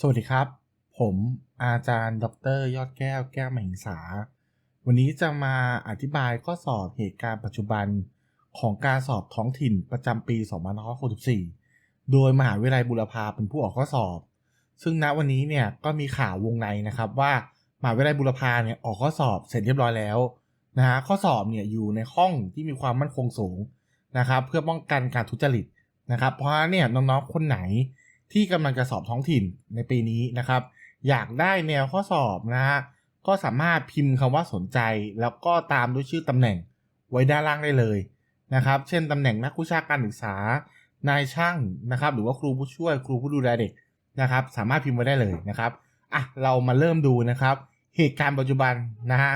สวัสดีครับ ผมอาจารย์ ดร ยอดแก้วแก้วมหิงสา วันนี้จะมาอธิบายข้อสอบเหตุการณ์ปัจจุบันของการสอบท้องถิ่นประจำปี 2564 โดยมหาวิทยาลัยบุรพาเป็นผู้ออกข้อสอบ ซึ่งณวันนี้เนี่ยก็มีข่าววงในนะครับว่ามหาวิทยาลัยบุรพาเนี่ยออกข้อสอบเสร็จเรียบร้อยแล้วนะฮะข้อสอบเนี่ยอยู่ในห้องที่มีความมั่นคงสูงนะครับเพื่อป้องกันการทุจริตนะครับเพราะเนี่ยน้องๆคนไหน ที่กำลังจะสอบท้องถิ่นในปีนี้นะครับ อยากได้แนวข้อสอบนะฮะก็สามารถพิมพ์คำว่าสนใจ แล้วก็ตามด้วยชื่อตำแหน่งไว้ด้านล่างได้เลยนะครับ เช่นตำแหน่งนักวิชาการศึกษานายช่างนะครับ หรือว่าครูผู้ช่วยครูผู้ดูแลเด็กนะครับ สามารถพิมพ์ไว้ได้เลยนะครับอะเรามาเริ่มดูนะครับ เหตุการณ์ปัจจุบันนะฮะ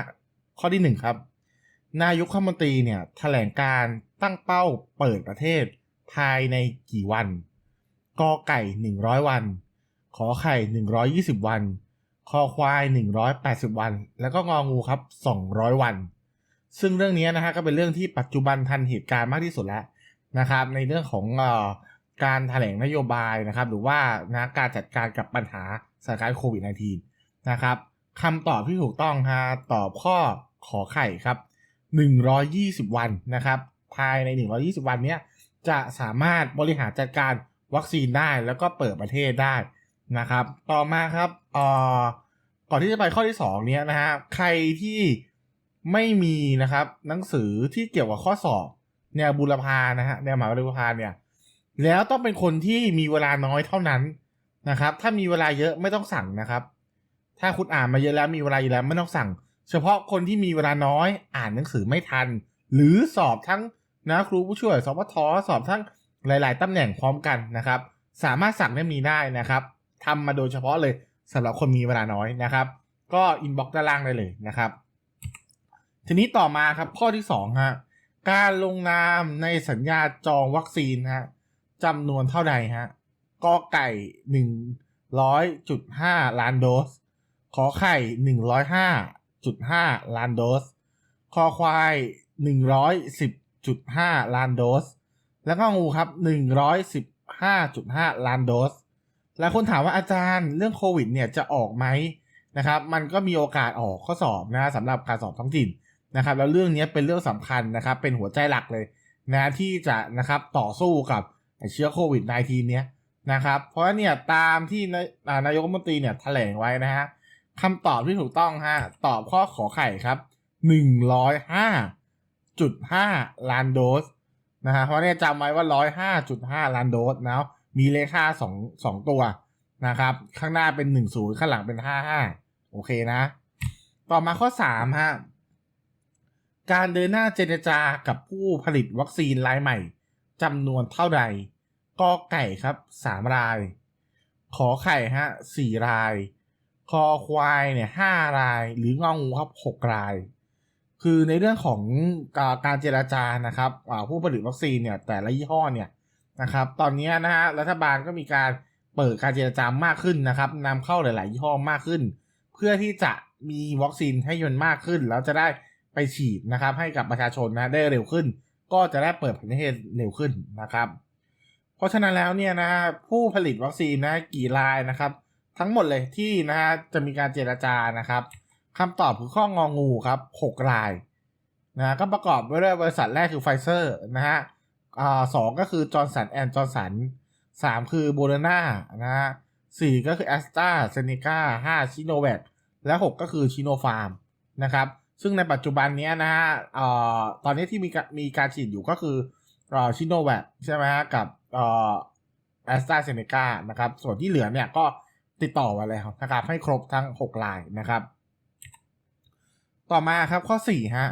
ข้อที่หนึ่งครับ นายกรัฐมนตรีเนี่ยแถลงการตั้งเป้าเปิดประเทศภายในกี่วัน กอไก่ 100 วัน ขอไข่ 120 วัน คอควาย 180 วัน แล้วก็งองูครับ 200 วัน ซึ่งเรื่องนี้นะฮะก็เป็นเรื่องที่ปัจจุบันทันเหตุการณ์มากที่สุดแล้วนะครับ ในเรื่องของอการแถลงนโยบายนะครับ หรือว่านะการจัดการกับปัญหาสถานการณ์โควิด -19 นะครับคำตอบที่ถูกต้องฮะตอบข้อขอไข่ครับ 120 วันนะครับ ภายใน 120 วันเนี้ยจะสามารถบริหารจัดการ วัคซีนได้แล้วก็เปิดประเทศได้นะครับ ต่อมาครับเอ่อก่อนที่จะไปข้อที่สองเนี้ยนะฮะใครที่ไม่มีนะครับหนังสือที่เกี่ยวกับข้อสอบแนวบุรพานะฮะแนวหมหาวิทยาลัยบุรพาเนี่ยแล้วต้องเป็นคนที่มีเวลาน้อยเท่านั้นนะครับ ถ้ามีเวลาเยอะไม่ต้องสั่งนะครับ ถ้าคุณอ่านมาเยอะแล้วมีเวลาอยู่แล้วไม่ต้องสั่ง เฉพาะคนที่มีเวลาน้อยอ่านหนังสือไม่ทัน หรือสอบทั้งนะครูผู้ช่วยสปทสอบทั้ง หลาย ๆตำแหน่งพร้อมกันนะครับ สามารถสั่งเล่มนี้ได้นะครับทำมาโดยเฉพาะเลยสำหรับคนมีเวลาน้อยนะครับ ก็อินบ็อกซ์ด้านล่างได้เลยนะครับ ทีนี้ต่อมาครับข้อที่2ฮะการลงนามในสัญญาจองวัคซีนฮะจำนวนเท่าใดฮะกอไก่หนึ่งร้อยจุดห้าล้านโดส ขอไข่หนึ่งร้อยห้าจุดห้าล้านโดส คอควายหนึ่งร้อยสิบจุดห้าล้านโดส แล้วก็งูครับหนึ่งร้อยสิบห้าจุดห้าล้านโดสแล้วคนถามว่าอาจารย์เรื่องโควิดเนี่ยจะออกไหมนะครับ มันก็มีโอกาสออกข้อสอบนะสำหรับการสอบท้องถิ่นนะครับ แล้วเรื่องนี้เป็นเรื่องสำคัญนะครับ เป็นหัวใจหลักเลยนะที่จะนะครับต่อสู้กับเชื้อโควิด -19 เนี้ยนะครับ เพราะว่าเนี่ยตามที่นายอ่านายกรัฐมนตรีเนี่ยแถลงไว้นะฮะคำตอบที่ถูกต้องฮะตอบข้อขอไข่ครับ105.5ล้านโดส นะฮะเพราะเนี่ยจำไว้ว่า105.5ล้านโดสนะมีเลขค่าสองสองตัวนะครับ ข้างหน้าเป็น10ข้างหลังเป็น55โอเคนะ ต่อมาข้อ3ฮะการเดินหน้าเจรจากับผู้ผลิตวัคซีนรายใหม่จำนวนเท่าใดกอไก่ครับ3ราย ขอไข่ฮะ4ราย คอควายเนี่ย5ราย หรืององูครับ6ราย คือในเรื่องของการเจราจานะครับผู้ผลิตวัคซีนเนี่ยแต่ละยี่ห้อเนี่ยนะครับ ตอนนี้นะฮะรัฐบาลก็มีการเปิดการเจรจามากขึ้นนะครับนำเข้าหลาย ๆ ยี่ห้อมากขึ้น เพื่อที่จะมีวัคซีนให้มันมากขึ้น แล้วจะได้ไปฉีดนะครับ ให้กับประชาชนนะได้เร็วขึ้น ก็จะได้เปิดประเทศเร็วขึ้นนะครับ เพราะฉะนั้นแล้วเนี่ยนะฮะผู้ผลิตวัคซีนนะกี่รายนะครับ ทั้งหมดเลยที่นะฮะจะมีการเจรจานะครับ คำตอบคือข้ององูครับ 6 รายนะก็ประกอบไปด้วยบริษัทแรกคือไฟเซอร์นะฮะอ่าสองก็คือจอร์นสันแอนด์จอร์นสันสามคือโบเดนานะฮะสี่ก็คือแอสตราเซเนกาห้าชิโนแวคและหกก็คือชิโนฟาร์มนะครับ ซึ่งในปัจจุบันนี้นะฮะเอ่อตอนนี้ที่มีการมีการฉีดอยู่ก็คืออ่อชิโนแวคใช่ไหมฮะกับอ่อแอสตราเซเนกานะครับ ส่วนที่เหลือเนี่ยก็ติดต่อมาแล้วนะครับ ให้ครบทั้ง 6 ลายนะครับ ต่อมาครับข้อ4ฮะ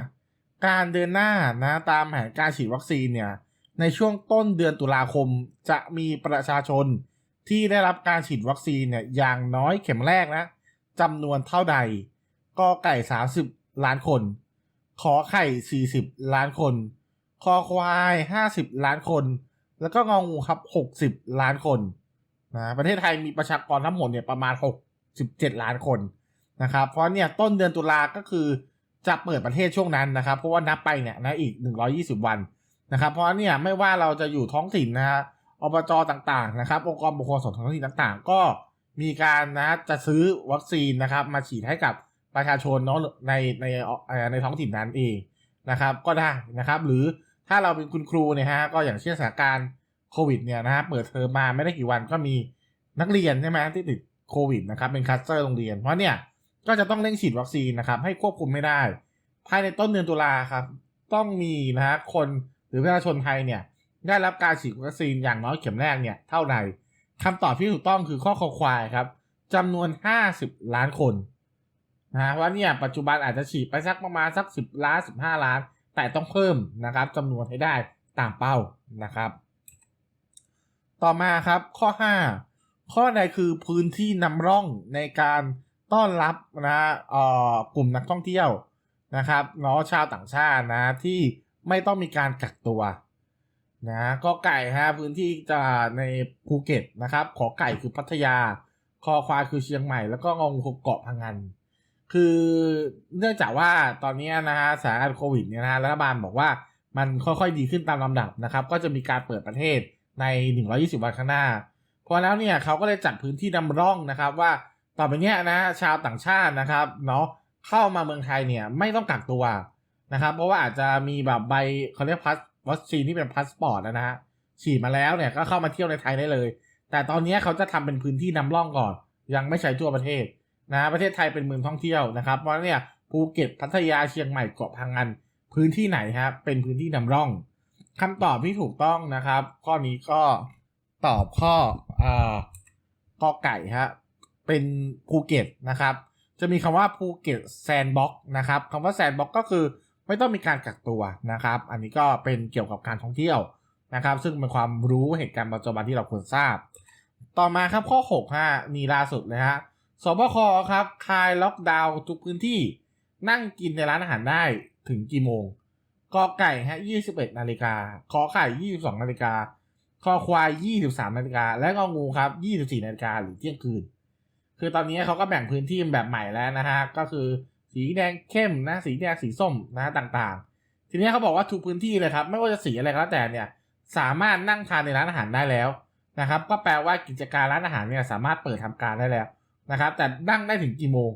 การเดินหน้านะตามแผนการฉีดวัคซีนเนี่ยในช่วงต้นเดือนตุลาคมจะมีประชาชนที่ได้รับการฉีดวัคซีนเนี่ยอย่างน้อยเข็มแรกนะจำนวนเท่าใดกอไก่ 30 ล้านคน ขอไข่ 40 ล้านคน คอควาย 50 ล้านคน แล้วก็งองูครับ 60 ล้านคนนะประเทศไทยมีประชากรทั้งหมดเนี่ยประมาณ 67 ล้านคนนะครับเพราะเนี่ยต้นเดือนตุลาก็คือ จะเปิดประเทศช่วงนั้นนะครับ เพราะว่านับไปเนี่ยนะอีก 120 วันนะครับ เพราะเนี่ยไม่ว่าเราจะอยู่ท้องถิ่นนะฮะอบจต่างๆนะครับ องค์กรปกครองส่วนท้องถิ่นต่างๆ ก็มีการนะจะซื้อวัคซีนนะครับ มาฉีดให้กับประชาชนเนาะในในในท้องถิ่นนั้นเองนะครับ ก็ได้นะครับ หรือถ้าเราเป็นคุณครูเนี่ยฮะก็อย่างเช่นสถานการณ์โควิดเนี่ยนะฮะเปิดเทอมมาไม่ได้กี่วันก็มีนักเรียนใช่ไหมที่ติดโควิดนะครับเป็นคัสเตอร์โรงเรียน เพราะเนี่ย ก็จะต้องเร่งฉีดวัคซีนนะครับให้ควบคุมไม่ได้ ภายในต้นเดือนตุลาครับ ต้องมีนะฮะคนหรือประชาชนไทยเนี่ยได้รับการฉีดวัคซีนอย่างน้อยเข็มแรกเนี่ยเท่าไหร่คำตอบที่ถูกต้องคือข้อคอควายครับจำนวน 50 ล้านคนนะฮะว่าเนี่ยปัจจุบันอาจจะฉีดไปสักประมาณสัก 10 ล้าน 15 ล้าน แต่ต้องเพิ่มนะครับจำนวนให้ได้ตามเป้านะครับ ต่อมาครับข้อ 5 ข้อใดคือพื้นที่นำร่องในการ ต้อนรับนะฮะเอ่อกลุ่มนักท่องเที่ยวนะครับเนาะชาวต่างชาตินะที่ไม่ต้องมีการกักตัวนะก็ไก่ฮะพื้นที่จะในภูเก็ตนะครับ ขอไก่คือพัทยา คอควายคือเชียงใหม่ แล้วก็งงเกาะพังงานคือเนื่องจากว่าตอนนี้นะฮะสถานการณ์โควิดเนี่ยนะฮะรัฐบาลบอกว่ามันค่อยๆดีขึ้นตามลำดับนะครับ ก็จะมีการเปิดประเทศใน 120 วันข้างหน้า เพราะแล้วเนี่ยเขาก็เลยจัดพื้นที่นำร่องนะครับว่า ต่อไปเนี้ยนะชาวต่างชาตินะครับเนาะเข้ามาเมืองไทยเนี่ยไม่ต้องกักตัวนะครับ เพราะว่าอาจจะมีแบบใบเขาเรียกพัสวัคซีนที่เป็นพาสปอร์ตนะฮะฉีดมาแล้วเนี่ยก็เข้ามาเที่ยวในไทยได้เลย แต่ตอนนี้เขาจะทำเป็นพื้นที่นำร่องก่อน ยังไม่ใช้ทั่วประเทศนะประเทศไทยเป็นเมืองท่องเที่ยวนะครับเพราะนั้นเนี่ยภูเก็ตพัทยาเชียงใหม่เกาะพังงานพื้นที่ไหนครับเป็นพื้นที่นำร่องคำตอบที่ถูกต้องนะครับ ข้อนี้ก็ตอบข้ออ่ากอไก่ฮะ เป็นภูเก็ตนะครับ จะมีคำว่าภูเก็ตแซนด์บ็อกนะครับคำว่าแซนด์บ็อกก็คือไม่ต้องมีการกักตัวนะครับ อันนี้ก็เป็นเกี่ยวกับการท่องเที่ยวนะครับ ซึ่งเป็นความรู้เหตุการณ์ปัจจุบันที่เราควรทราบ ต่อมาครับข้อ6ฮะมีล่าสุดเลยฮะสบคครับคลายล็อกดาวน์ทุกพื้นที่นั่งกินในร้านอาหารได้ถึงกี่โมงกอไก่ฮะ21นาฬิกาขอไข่22นาฬิกาคอควาย23นาฬิกาและงองูครับ24นาฬิกาหรือเที่ยงคืน คือตอนนี้เขาก็แบ่งพื้นที่แบบใหม่แล้วนะฮะ ก็คือสีแดงเข้มนะ สีแดงสีส้มนะต่างๆ ทีนี้เขาบอกว่าทุกพื้นที่เลยครับ ไม่ว่าจะสีอะไรก็แล้วแต่เนี่ย สามารถนั่งทานในร้านอาหารได้แล้วนะครับ ก็แปลว่ากิจการร้านอาหารเนี่ยสามารถเปิดทำการได้แล้วนะครับ แต่นั่งได้ถึงกี่โมง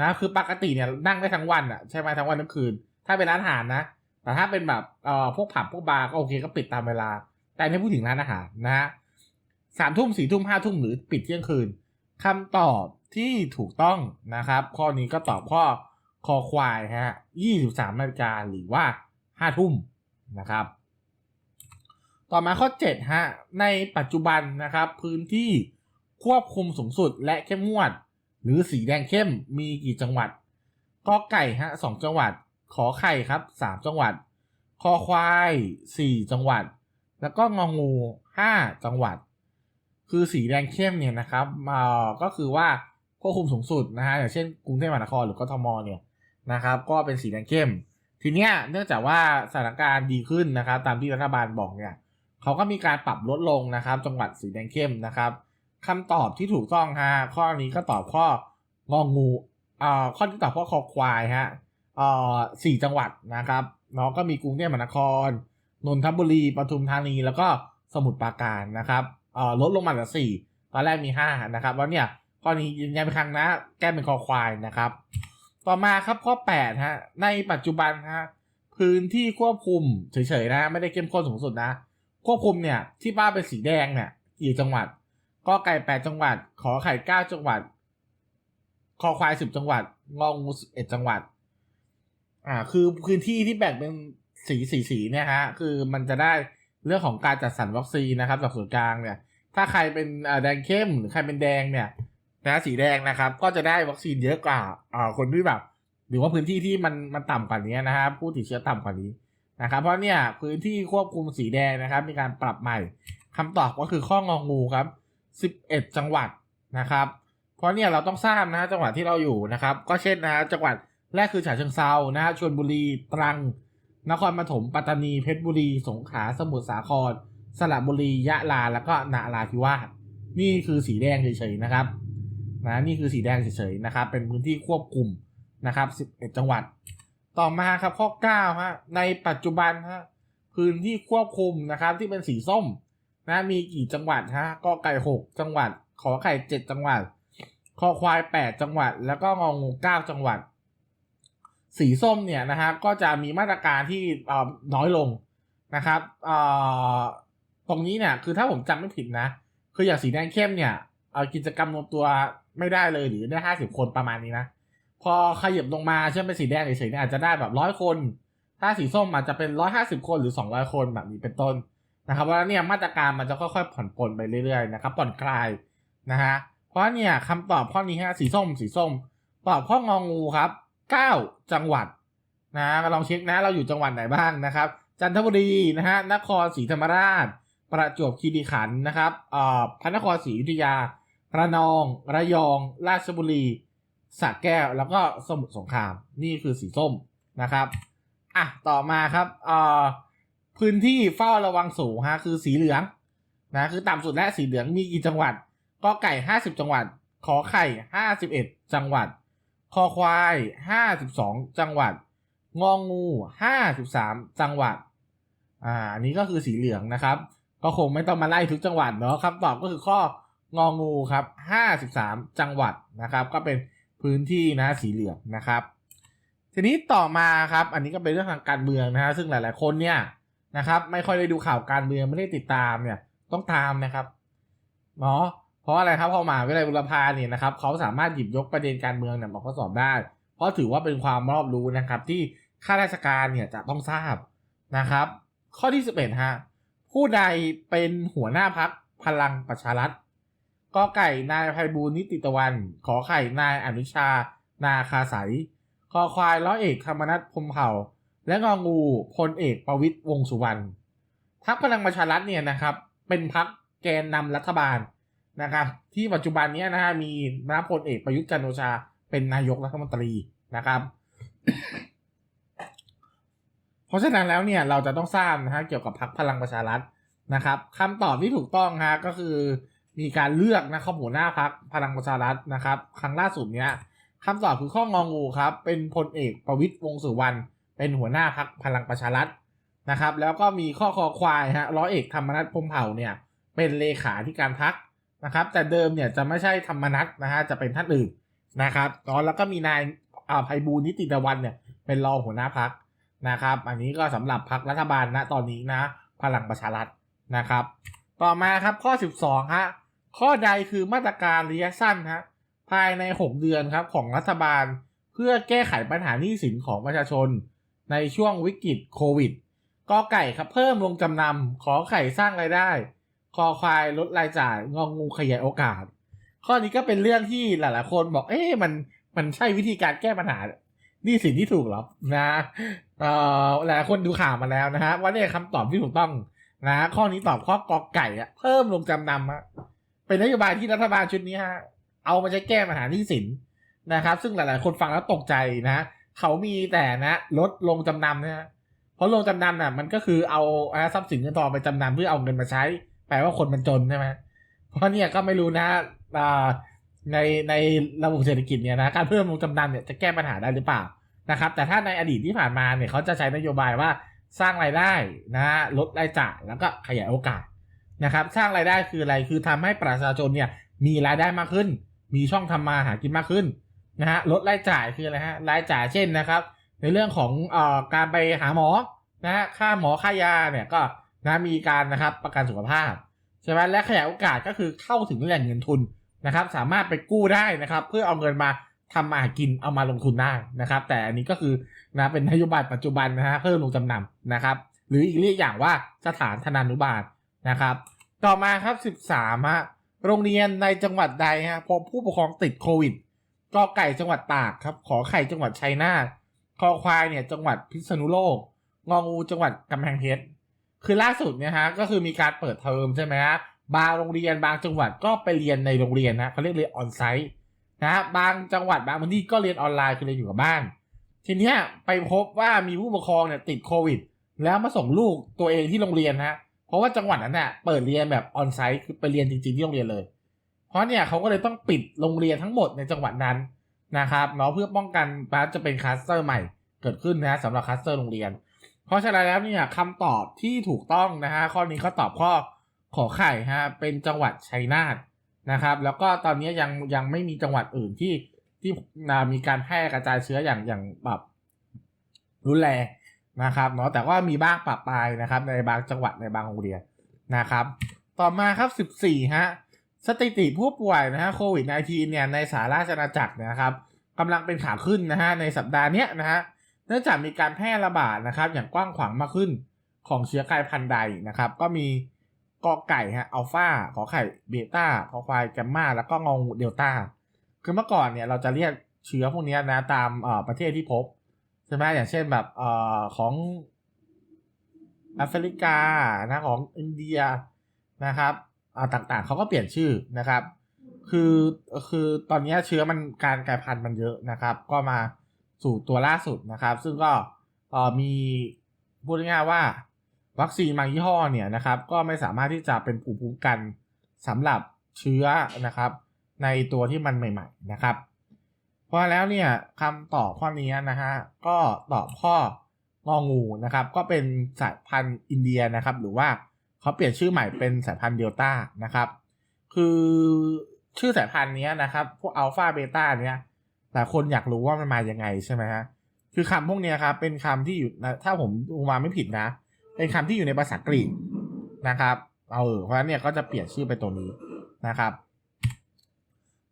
นะ คือปกติเนี่ยนั่งได้ทั้งวันอะใช่ไหมทั้งวันทั้งคืน ถ้าเป็นร้านอาหารนะ แต่ถ้าเป็นแบบเอ่อพวกผับพวกบาร์ก็โอเคก็ปิดตามเวลา แต่ไม่พูดถึงร้านอาหารนะฮะสามทุ่มสี่ทุ่มห้าทุ่มหรือปิดเที่ยงคืน คำตอบที่ถูกต้องนะครับ ข้อนี้ก็ตอบข้อคอควายฮะยี่สิบสามนาฬิกาหรือว่าห้าทุ่มนะครับ ต่อมาข้อ7ฮะ ในปัจจุบันนะครับ พื้นที่ควบคุมสูงสุดและเข้มงวด หรือสีแดงเข้มมีกี่จังหวัดกอไก่ฮะสองจังหวัด ขอไข่ครับสามจังหวัด คอควายสี่จังหวัด แล้วก็งองูห้าจังหวัด คือสีแดงเข้มเนี่ยนะครับเอ่อก็คือว่าควบคุมสูงสุดนะฮะอย่างเช่นกรุงเทพมหานครหรือกทมเนี่ยนะครับ ก็เป็นสีแดงเข้ม ทีเนี้ยเนื่องจากว่าสถานการณ์ดีขึ้นนะครับ ตามที่รัฐบาลบอกเนี่ยเขาก็มีการปรับลดลงนะครับ จังหวัดสีแดงเข้มนะครับคำตอบที่ถูกต้องฮะข้อนี้ก็ตอบข้ององูอ่าข้อที่ตอบข้อคอควายฮะอ่าสี่จังหวัดนะครับเนาะก็มีกรุงเทพมหานครนนทบุรีปทุมธานีแล้วก็สมุทรปราการนะครับ ลดลงมาเหลือสี่ตอนแรกมีห้านะครับว่าเนี่ยข้อนี้ยืนยันเป็นครั้งนะ แก้เป็นคอควายนะครับ ต่อมาครับข้อ8ฮะในปัจจุบันฮะพื้นที่ควบคุมเฉยๆนะไม่ได้เข้มข้นสูงสุดนะ ควบคุมเนี่ยที่บ้านเป็นสีแดงเนี่ยกี่จังหวัดก็ไก่แปดจังหวัด ขอไข่เก้าจังหวัด คอควายสิบจังหวัด งองูสิบเอ็ดจังหวัด อ่า คือพื้นที่ที่แบ่งเป็นสีสีสีเนี่ยฮะ คือมันจะได้ เรื่องของการจัดสรรวัคซีนนะครับจากส่วนกลางเนี่ย ถ้าใครเป็นแดงเข้มหรือใครเป็นแดงเนี่ยนะสีแดงนะครับ ก็จะได้วัคซีนเยอะกว่าคนที่แบบหรือว่าพื้นที่ที่มันมันต่ำกว่านี้นะครับผู้ติดเชื้อต่ำกว่านี้นะครับเพราะเนี่ยพื้นที่ควบคุมสีแดงนะครับ มีการปรับใหม่คำตอบก็คือข้ององูครับ 11 จังหวัดนะครับ เพราะเนี่ยเราต้องทราบนะจังหวัดที่เราอยู่นะครับ ก็เช่นนะจังหวัดแรกคือฉะเชิงเซานะฮะชลบุรีตรัง นครปฐมปัตตานีเพชรบุรี สงขลาสมุทรสาคร สระบุรียะลาแล้วก็นาราธิวาสนี่คือสีแดงเฉยๆนะครับนะนี่คือสีแดงเฉยๆนะครับ เป็นพื้นที่ควบคุมนะครับ 11 จังหวัด ต่อมาครับข้อ9ฮะในปัจจุบันฮะพื้นที่ควบคุมนะครับที่เป็นสีส้มนะมีกี่จังหวัดฮะก็ไก่หกจังหวัด ขอไข่เจ็ดจังหวัด คอควายแปดจังหวัด แล้วก็งองูเก้าจังหวัด สีส้มเนี่ยนะฮะก็จะมีมาตรการที่น้อยลงนะครับตรงนี้เนี่ยคือถ้าผมจำไม่ผิดนะ คืออย่างสีแดงเข้มเนี่ยกิจกรรมรวมตัวไม่ได้เลยหรือได้ห้าสิบคนประมาณนี้นะ พอขยับลงมาเช่นเป็นสีแดงเฉยๆเนี่ยอาจจะได้แบบร้อยคน ถ้าสีส้มอาจจะเป็นร้อยห้าสิบคนหรือสองร้อยคนแบบนี้เป็นต้นนะครับเพราเนี่ยมาตรการมันจะค่อยๆผ่อนปลนไปเรื่อยๆนะครับผ่อนคลายนะฮะเพราะเนี่ยคำตอบข้อนี้ฮะสีส้มสีส้ม ตอบข้ององูครับ เก้าจังหวัดนะมาลองเช็คนะเราอยู่จังหวัดไหนบ้างนะครับ จันทบุรีนะฮะนครศรีธรรมราช ประจวบคีรีขันธ์นะครับเอ่อพระนครศรีอยุธยาระนอง ระยอง ราชบุรีสระแก้ว แล้วก็สมุทรสงคราม นี่คือสีส้มนะครับ อะ ต่อมาครับ เอ่อ พื้นที่เฝ้าระวังสูงฮะ คือสีเหลือง นะ คือต่ำสุดและสีเหลืองมีกี่จังหวัด ก็ไก่ห้าสิบจังหวัด ขอไข่ห้าสิบเอ็ดจังหวัด คอควายห้าสิบสองจังหวัด งองงูห้าสิบสามจังหวัด อ่าอันนี้ก็คือสีเหลืองนะครับ ก็คงไม่ต้องมาไล่ทุกจังหวัดเนาะคำตอบก็คือข้ององูครับห้าสิบสามจังหวัดนะครับ ก็เป็นพื้นที่นะสีเหลืองนะครับ ทีนี้ต่อมาครับ อันนี้ก็เป็นเรื่องทางการเมืองนะฮะซึ่งหลาย ๆ คนเนี่ยนะครับ ไม่ค่อยได้ดูข่าวการเมืองไม่ได้ติดตามเนี่ย ต้องตามนะครับเนาะ เพราะอะไรครับพอมหาวิทยาลัยบุรพาเนี่ยนะครับเขาสามารถหยิบยกประเด็นการเมืองเนี่ยมาข้อสอบได้ เพราะถือว่าเป็นความรอบรู้นะครับ ที่ข้าราชการเนี่ยจะต้องทราบนะครับ ข้อที่สิบเอ็ดฮะผู้ใดเป็นหัวหน้าพักพลังประชารัฐกอไก่นายไพบูลนิติตะวัน ขอไข่นายอนุชา นาคาสายคอควายร้อยเอกธรรมนัฐพมเผ่า และงองูพลเอกประวิตยวงสุวรรณพักพลังประชารัฐเนี่ยนะครับ เป็นพักแกนนำรัฐบาล นะครับ ที่ปัจจุบันนี้นะฮะมีนายพลเอกประยุทธ์จันโอชา เป็นนายกรัฐมนตรีนะครับ เพราะฉะนั้นแล้วเนี่ยเราจะต้องทราบนะฮะเกี่ยวกับพรรคพลังประชารัฐนะครับคำตอบที่ถูกต้องฮะก็คือมีการเลือกนะครับหัวหน้าพรรคพลังประชารัฐนะครับ ครั้งล่าสุดเนี้ยคำตอบคือข้ององูครับ เป็นพลเอกประวิตยวงสุวรรณเป็นหัวหน้าพรรคพลังประชารัฐนะครับ แล้วก็มีข้อคอควายฮะร้อยเอกธรรมนัฐพมเผ่าเนี่ย เป็นเลขาธิการพรรค นะครับ แต่เดิมเนี่ยจะไม่ใช่ธรรมนัฐนะฮะจะเป็นท่านอื่นนะครับตอนแล้วก็มีนายอ่าไพบูลนิติตะวันเนี่ย เป็นรองหัวหน้าพรรคนะครับ อันนี้ก็สำหรับพักรัฐบาลนะตอนนี้นะ พลังประชารัฐนะครับ ต่อมาครับข้อ 12ฮะข้อใดคือมาตรการระยะสั้นฮะภายใน 6 เดือนครับของรัฐบาลเพื่อแก้ไขปัญหาหนี้สินของประชาชน ในช่วงวิกฤตโควิดกอไก่ครับเพิ่มลงจำนำขอไข่สร้างรายได้ คอควายลดรายจ่ายงองงูขยายโอกาส ข้อนี้ก็เป็นเรื่องที่หลาย ๆ คนบอก เอ๊ะมันมันใช่วิธีการแก้ปัญหาหนี้สินที่ถูกหรอนะเอ่อหลายคนดูข่าวมาแล้วนะฮะว่าเนี่ยคำตอบที่ถูกต้องนะข้อนี้ตอบข้อกอไก่อะเพิ่มลงจำนำฮะเป็นนโยบายที่รัฐบาลชุดนี้ฮะเอามาใช้แก้ปัญหาหนี้สินนะครับ ซึ่งหลาย ๆ คนฟังแล้วตกใจนะ เขามีแต่นะลดลงจำนำนะฮะเพราะลงจำนำน่ะมันก็คือเอาทรัพย์สินเงินทองไปจำนำเพื่อเอาเงินมาใช้ แปลว่าคนมันจนใช่ไหมเพราะเนี่ยก็ไม่รู้นะอ่าในในระบบเศรษฐกิจเนี่ยนะการเพิ่มลงจำนำเนี่ยจะแก้ปัญหาได้หรือเปล่านะครับ แต่ถ้าในอดีตที่ผ่านมาเนี่ยเขาจะใช้นโยบายว่าสร้างรายได้นะฮะลดรายจ่ายแล้วก็ขยายโอกาสนะครับ สร้างรายได้คืออะไรคือทำให้ประชาชนเนี่ยมีรายได้มากขึ้น มีช่องทำมาหากินมากขึ้นนะฮะลดรายจ่ายคืออะไรฮะรายจ่ายเช่นนะครับ ในเรื่องของเอ่อการไปหาหมอนะฮะค่าหมอค่ายาเนี่ยก็ นะมีการนะครับประกันสุขภาพใช่ไหมและขยายโอกาสก็คือเข้าถึงแหล่งเงินทุนนะครับ สามารถไปกู้ได้นะครับ เพื่อเอาเงินมาทำมาหากินเอามาลงทุนได้นะครับ แต่อันนี้ก็คือนะเป็นนโยบายปัจจุบันนะฮะเพิ่มลงจำนำนะครับ หรืออีกเรียกอย่างว่าสถานธนานุบาลนะครับ ต่อมาครับ 13ฮะโรงเรียนในจังหวัดใดฮะพบผู้ปกครองติดโควิดกอไก่จังหวัดตากครับ ขอไข่จังหวัดชัยนาทคอควายเนี่ยจังหวัดพิษณุโลกงองูจังหวัดกำแพงเพชร คือล่าสุดเนี่ยฮะก็คือมีการเปิดเทอมใช่ไหมฮะบางโรงเรียนบางจังหวัดก็ไปเรียนในโรงเรียนนะเขาเรียกเรียนออนไซต์นะบางจังหวัดบางพื้นที่ก็เรียนออนไลน์คือเรียนอยู่กับบ้าน ทีนี้ไปพบว่ามีผู้ปกครองเนี่ยติดโควิด แล้วมาส่งลูกตัวเองที่โรงเรียนฮะเพราะว่าจังหวัดนั้นน่ะเปิดเรียนแบบออนไซต์คือไปเรียนจริงๆที่โรงเรียนเลย เพราะเนี่ยเขาก็เลยต้องปิดโรงเรียนทั้งหมดในจังหวัดนั้นนะครับเนาะเพื่อป้องกันว่าจะเป็นคลัสเตอร์ใหม่เกิดขึ้นนะสำหรับคลัสเตอร์โรงเรียน เพราะฉะนั้นแล้วเนี่ยคำตอบที่ถูกต้องนะฮะข้อนี้เขาตอบข้อขอไข่ฮะเป็นจังหวัดชัยนาทนะครับ แล้วก็ตอนนี้ยังยังไม่มีจังหวัดอื่นที่ที่มีการแพร่กระจายเชื้ออย่างอย่างแบบรุนแรงนะครับเนาะแต่ว่ามีบ้างปรับปลายนะครับ ในบางจังหวัดในบางโรงเรียนนะครับ ต่อมาครับ 14ฮะสถิติผู้ป่วยนะฮะโควิด -19 เนี่ยในสหราชอาณาจักรนยนะครับกำลังเป็นขาขึ้นนะฮะในสัปดาห์เนี้ยนะฮะ นื่องจากมีการแพร่ระบาดนะครับ อย่างกว้างขวางมากขึ้นของเชื้อกลายพันธุ์ใดนะครับ ก็มีกอไก่ฮะอัลฟาขอไข่เบต้าขอควายแกมมาแล้วก็งองูเดลต้าคือเมื่อก่อนเนี่ยเราจะเรียกเชื้อพวกนี้นะตามเอ่อประเทศที่พบใช่ไหมอย่างเช่นแบบเอ่อของแอฟริกานะของอินเดียนะครับอ่าต่างๆเขาก็เปลี่ยนชื่อนะครับ คือคือตอนนี้เชื้อมันการกลายพันธุ์มันเยอะนะครับ ก็มา สู่ตัวล่าสุดนะครับ ซึ่งก็มีพูดง่ายๆว่าวัคซีนบางยี่ห้อเนี่ยนะครับ ก็ไม่สามารถที่จะเป็นภูมิคุ้มกันสำหรับเชื้อนะครับ ในตัวที่มันใหม่ ๆนะครับ เพราะแล้วเนี่ยคำตอบข้อนี้นะฮะก็ตอบข้ององูนะครับ ก็เป็นสายพันธุ์อินเดียนะครับ หรือว่าเขาเปลี่ยนชื่อใหม่เป็นสายพันธุ์เดลต้านะครับ คือชื่อสายพันธุ์นี้นะครับ พวกอัลฟาเบต้าเนี้ย หลายคนอยากรู้ว่ามันมายังไงใช่ไหมฮะคือคำพวกนี้ครับเป็นคำที่อยู่ถ้าผมดูมาไม่ผิดนะ เป็นคำที่อยู่ในภาษากรีกนะครับเออเพราะฉะนั้นเนี่ยก็จะเปลี่ยนชื่อไปตรงนี้นะครับ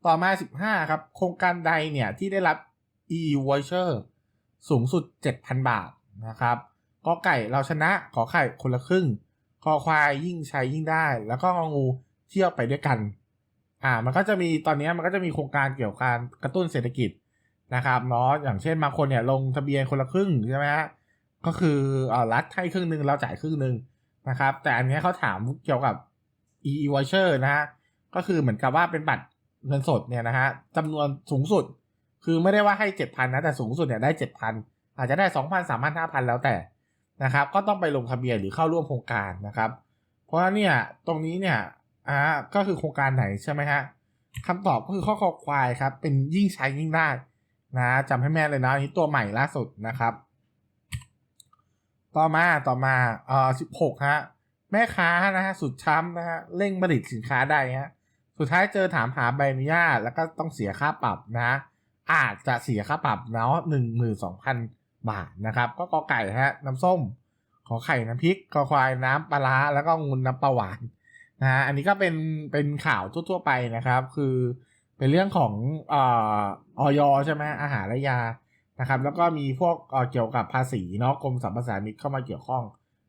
ต่อมา 15 ครับ โครงการใดเนี่ยที่ได้รับ e voucher สูงสุด 7,000 บาทนะครับก็ไก่เราชนะขอไข่คนละครึ่งคอควายยิ่งใช้ยิ่งได้ แล้วก็งองูเที่ยวไปด้วยกัน อ่ามันก็จะมีตอนนี้มันก็จะมีโครงการเกี่ยวกับการกระตุ้นเศรษฐกิจนะครับเนาะอย่างเช่นบางคนเนี่ยลงทะเบียนคนละครึ่งใช่ไหมฮะก็คือเอ่อรัฐให้ครึ่งหนึ่งเราจ่ายครึ่งหนึ่งนะครับ แต่อันนี้เขาถามเกี่ยวกับ e voucher นะฮะก็คือเหมือนกับว่าเป็นบัตรเงินสดเนี่ยนะฮะจำนวนสูงสุด คือไม่ได้ว่าให้เจ็ดพันนะแต่สูงสุดเนี่ยได้เจ็ดพันอาจจะได้สองพันสามพันห้าพันแล้วแต่นะครับ ก็ต้องไปลงทะเบียนหรือเข้าร่วมโครงการนะครับ เพราะว่าเนี่ยตรงนี้เนี่ย อ่าก็คือโครงการไหนใช่ไหมฮะคำตอบก็คือข้อคอควายครับ เป็นยิ่งใช้ยิ่งได้นะจำให้แม่เลยนะอันนี้ตัวใหม่ล่าสุดนะครับ ต่อมาต่อมาเอ่อสิบหกฮะแม่ค้านะฮะสุดช้ำนะฮะเร่งผลิตสินค้าได้ฮะสุดท้ายเจอถามหาใบอนุญาตแล้วก็ต้องเสียค่าปรับนะ อาจจะเสียค่าปรับเนาะหนึ่งหมื่นสองพันบาทนะครับ ก็กอไก่ฮะน้ำส้ม ขอไข่น้ำพริกกอควายน้ำปลาร้าแล้วก็งูน้ำปลาหวาน นะฮะอันนี้ก็เป็นเป็นข่าวทั่วๆไปนะครับ คือเป็นเรื่องของเอ่ออยใช่ไหมอาหารและยานะครับ แล้วก็มีพวกเเกี่ยวกับภาษีเนาะกรมสรรพสามิตเข้ามาเกี่ยวข้อง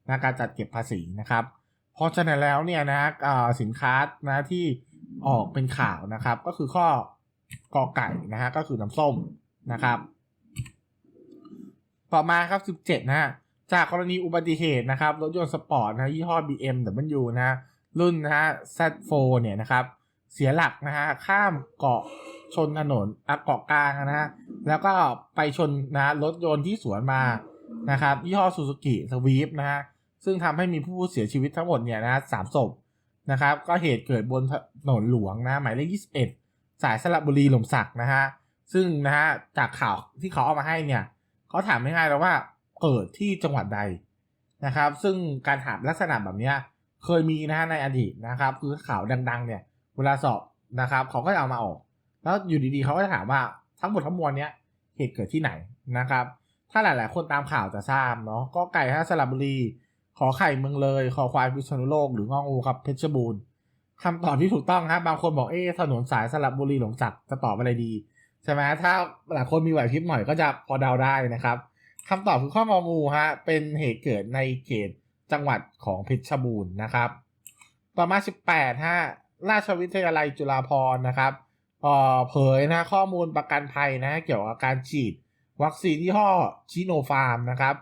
นะการจัดเก็บภาษีนะครับ เพราะฉะนั้นแล้วเนี่ยนะสินค้านะที่ออกเป็นข่าวนะครับ ก็คือข้อกอไก่นะฮะก็คือน้ำส้มนะครับ ต่อมาครับ 17 นะฮะจากกรณีอุบัติเหตุนะครับ รถยนต์สปอร์ตนะยี่ห้อ BMW นะ รุ่นนะฮะ Z4 เนี่ยนะครับ เสียหลักนะฮะข้ามเกาะชนถนนอะเกาะกลางนะฮะแล้วก็ไปชนนะรถยนต์ที่สวนมานะครับยี่ห้อซูซูกิสวีฟนะฮะซึ่งทำให้มีผู้เสียชีวิตทั้งหมดเนี่ยนะฮะสามศพนะครับ ก็เหตุเกิดบนถนนหลวงนะหมายเลข21สายสระบุรีหล่มสักนะฮะซึ่งนะฮะจากข่าวที่เขาเอามาให้เนี่ยเขาถามง่ายๆแล้วว่าเกิดที่จังหวัดใดนะครับ ซึ่งการถามลักษณะแบบเนี้ย เคยมีนะฮะในอดีตนะครับ คือข่าวดัง ๆ เนี่ยเวลาสอบนะครับเขาก็จะเอามาออก แล้วอยู่ดีๆเขาก็จะถามว่าทั้งหมดทั้งมวลเนี้ยเหตุเกิดที่ไหนนะครับ ถ้าหลายๆ คนตามข่าวจะทราบเนาะก็ไก่ฮะสระบุรี ขอไข่เมืองเลย ขอควายพิษณุโลกหรืององูครับเพชรบูรณ์คำตอบที่ถูกต้องครับบางคนบอกเอ๊ถนนสายสระบุรีหลงจักจะตอบอะไรดีใช่ไหมถ้าหลายคนมีไหวพริบหน่อยก็จะพอเดาได้นะครับคำตอบคือข้ององูฮะเป็นเหตุเกิดในเขต จังหวัดของเพชรบูรณ์นะครับ ต่อมา 18ฮะราชวิทยาลัยจุฬาภรณ์นะครับเผยนะข้อมูลประกันภัยนะเกี่ยวกับการฉีด วัคซีนยี่ห้อชิโนฟาร์มนะครับ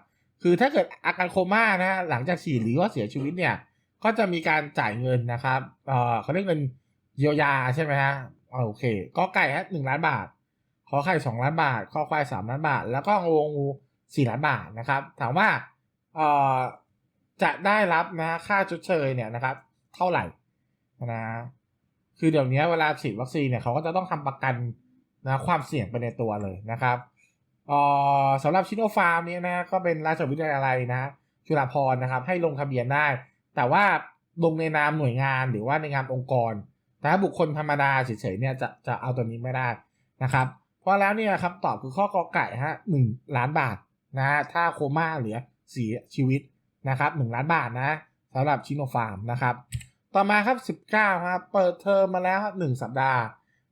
คือถ้าเกิดอาการโคม่านะหลังจากฉีดหรือว่าเสียชีวิตเนี่ย ก็จะมีการจ่ายเงินนะครับเขาเรียกเงินเยียวยาใช่ไหมฮะอ่าโอเคก็ไก่ฮะหนึ่งล้านบาท ขอไข่สองล้านบาท ข้อควายสามล้านบาท แล้วก็งองูสี่ล้านบาทนะครับ ถามว่าเอ่อ จะได้รับนะค่าชดเชยเนี่ยนะครับ เท่าไหร่นะคือเดี๋ยวนี้เวลาฉีดวัคซีนเนี่ยเขาก็จะต้องทำประกันนะความเสี่ยงไปในตัวเลยนะครับเออสำหรับชิโนฟาร์มเนี่ยนะก็เป็นราชวิทยาลัยนะจุฬาภรณ์นะครับให้ลงทะเบียนได้ แต่ว่าลงในนามหน่วยงานหรือว่าในนามองค์กร แต่ถ้าบุคคลธรรมดาเฉยๆเนี่ยจะจะเอาตัวนี้ไม่ได้นะครับ เพราะแล้วเนี่ยคำตอบคือข้อกอไก่ฮะหนึ่งล้านบาทนะถ้าโคม่าเหลือเสียชีวิต นะครับหนึ่งล้านบาทนะสำหรับชิโนฟาร์มนะครับ ต่อมาครับ 19ครับเปิดเทอมมาแล้วหนึ่งสัปดาห์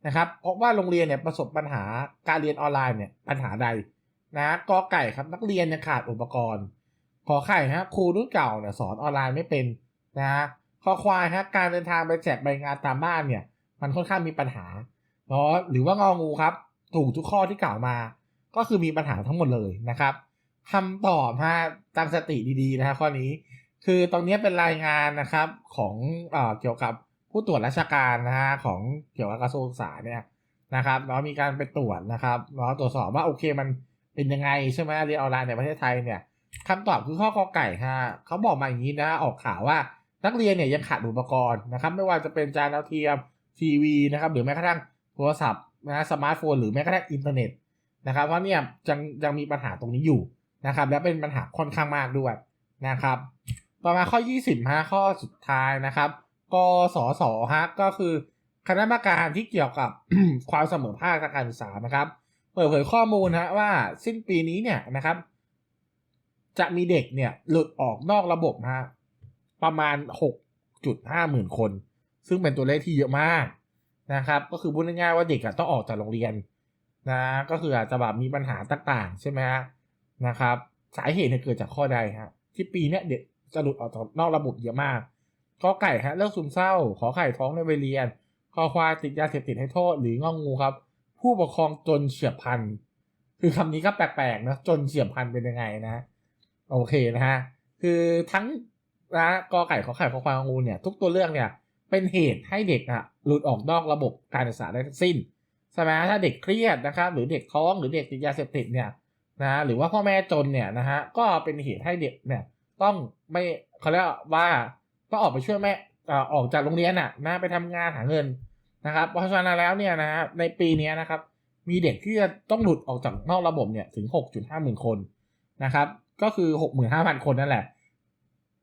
นะครับพบว่าโรงเรียนเนี่ยประสบปัญหาการเรียนออนไลน์เนี่ยปัญหาใดนะกอไก่ครับนักเรียนเนี่ยขาดอุปกรณ์ ขอไข่ฮะครูรุ่นเก่าเนี่ยสอนออนไลน์ไม่เป็นนะฮะขอควายฮะการเดินทางไปแจกใบงานตามบ้านเนี่ย มันค่อนข้างมีปัญหาเนาะหรือว่างองูครับ ถูกทุกข้อที่กล่าวมา ก็คือมีปัญหาทั้งหมดเลยนะครับ คำตอบฮะตั้งสติดีๆนะฮะข้อนี้ คือตรงนี้เป็นรายงานนะครับของเอ่อเกี่ยวกับผู้ตรวจราชการนะฮะของเกี่ยวกับกระทรวงศึกษาเนี่ยนะครับแล้วมีการไปตรวจนะครับแล้วตรวจสอบว่าโอเคมันเป็นยังไงใช่ไหมเรียนออนไลน์ในประเทศไทยเนี่ยคำตอบคือข้อกอไก่ฮะเขาบอกมาอย่างนี้นะออกข่าวว่านักเรียนเนี่ยยังขาดอุปกรณ์นะครับ ไม่ว่าจะเป็นจานดาวเทียมทีวีนะครับ หรือแม้กระทั่งโทรศัพท์นะสมาร์ทโฟนหรือแม้กระทั่งอินเทอร์เน็ตนะครับเพราะเนี่ยยังยังมีปัญหาตรงนี้อยู่ นะครับ และเป็นปัญหาค่อนข้างมากด้วยนะครับ ต่อมาข้อ 20ฮะข้อสุดท้ายนะครับกสศฮะก็คือคณะกรรมการที่เกี่ยวกับความเสมอภาคทางการศึกษานะครับ เปิดเผยข้อมูลฮะว่าสิ้นปีนี้เนี่ยนะครับ จะมีเด็กเนี่ยหลุดออกนอกระบบฮะประมาณ 6.5หมื่นคน ซึ่งเป็นตัวเลขที่เยอะมากนะครับ ก็คือพูดง่ายๆว่าเด็กอะต้องออกจากโรงเรียนนะก็คืออาจจะแบบมีปัญหาต่างๆ ใช่ไหมฮะ นะครับ สาเหตุเนี่ยเกิดจากข้อใดฮะที่ปีนี้เด็กจะหลุดออกจากนอกระบบเยอะมากกอไก่ฮะเลิกซึมเศร้า ขอไข่ท้องในวัยเรียนคอควายติดยาเสพติดให้โทษ หรืององูครับ ผู้ปกครองจนเฉียบพันคือคำนี้ก็แปลกๆนะจนเฉียบพันเป็นยังไงนะ โอเคนะฮะคือทั้งนะกอไก่ขอไข่ขอควายงองูเนี่ย ทุกตัวเรื่องเนี่ยเป็นเหตุให้เด็กอะหลุดออกนอกระบบการศึกษาได้ทั้งสิ้นใช่ไหมถ้าเด็กเครียดนะครับ หรือเด็กท้องหรือเด็กติดยาเสพติดเนี่ย นะหรือว่าพ่อแม่จนเนี่ยนะฮะก็เป็นเหตุให้เด็กเนี่ยต้องไม่เขาเรียกว่าต้องออกไปช่วยแม่ออกจากโรงเรียนอะนะไปทำงานหาเงินนะครับเพราะฉะนั้นแล้วเนี่ยนะฮะในปีนี้นะครับมีเด็กที่จะต้องหลุดออกจากนอกระบบเนี่ยถึง 6.5หมื่นคนนะครับก็คือ 65,000 คนนั่นแหละ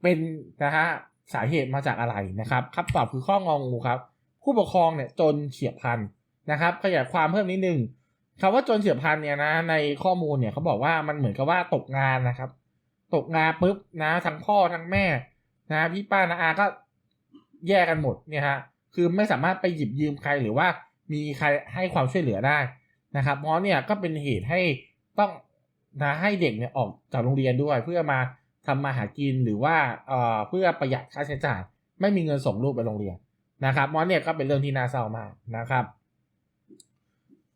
เป็นนะฮะสาเหตุมาจากอะไรนะครับคำตอบคือข้ององูครับ ผู้ปกครองเนี่ยจนเฉียบพลันนะครับ ขยายความเพิ่มนิดนึง คำว่าจนเฉียบพลันเนี่ยนะ ในข้อมูลเนี่ยเขาบอกว่ามันเหมือนกับว่าตกงานนะครับ ตกงานปุ๊บนะทั้งพ่อทั้งแม่ นะ พี่ป้านะอาก็แยกกันหมดเนี่ยฮะคือไม่สามารถไปหยิบยืมใครหรือว่ามีใครให้ความช่วยเหลือได้นะครับเพราะเนี่ยก็เป็นเหตุให้ต้องนะให้เด็กเนี่ยออกจากโรงเรียนด้วย เพื่อมาทำมาหากินหรือว่าเอ่อเพื่อประหยัดค่าใช้จ่าย ไม่มีเงินส่งลูกไปโรงเรียนนะครับเพราะเนี่ยก็เป็นเรื่องที่น่าเศร้ามากนะครับ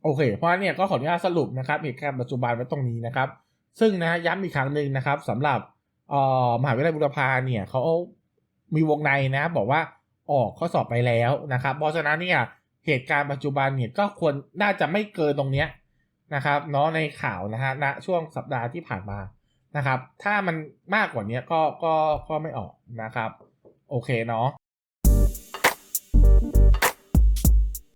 โอเค เพราะเนี่ยก็ขออนุญาตสรุปนะครับเหตุการณ์ปัจจุบันไว้ตรงนี้นะครับ ซึ่งนะย้ำอีกครั้งหนึ่งนะครับสำหรับมหาวิทยาลัยบุรพาเนี่ยเขามีวงในนะ บอกว่าออกข้อสอบไปแล้วนะครับ เพราะฉะนั้นเนี่ยเหตุการณ์ปัจจุบันเนี่ยก็ควรน่าจะไม่เกินตรงเนี้ยนะครับเนาะในข่าวนะฮะณช่วงสัปดาห์ที่ผ่านมานะครับ ถ้ามันมากกว่านี้ก็ก็ก็ไม่ออกนะครับ โอเคเนาะ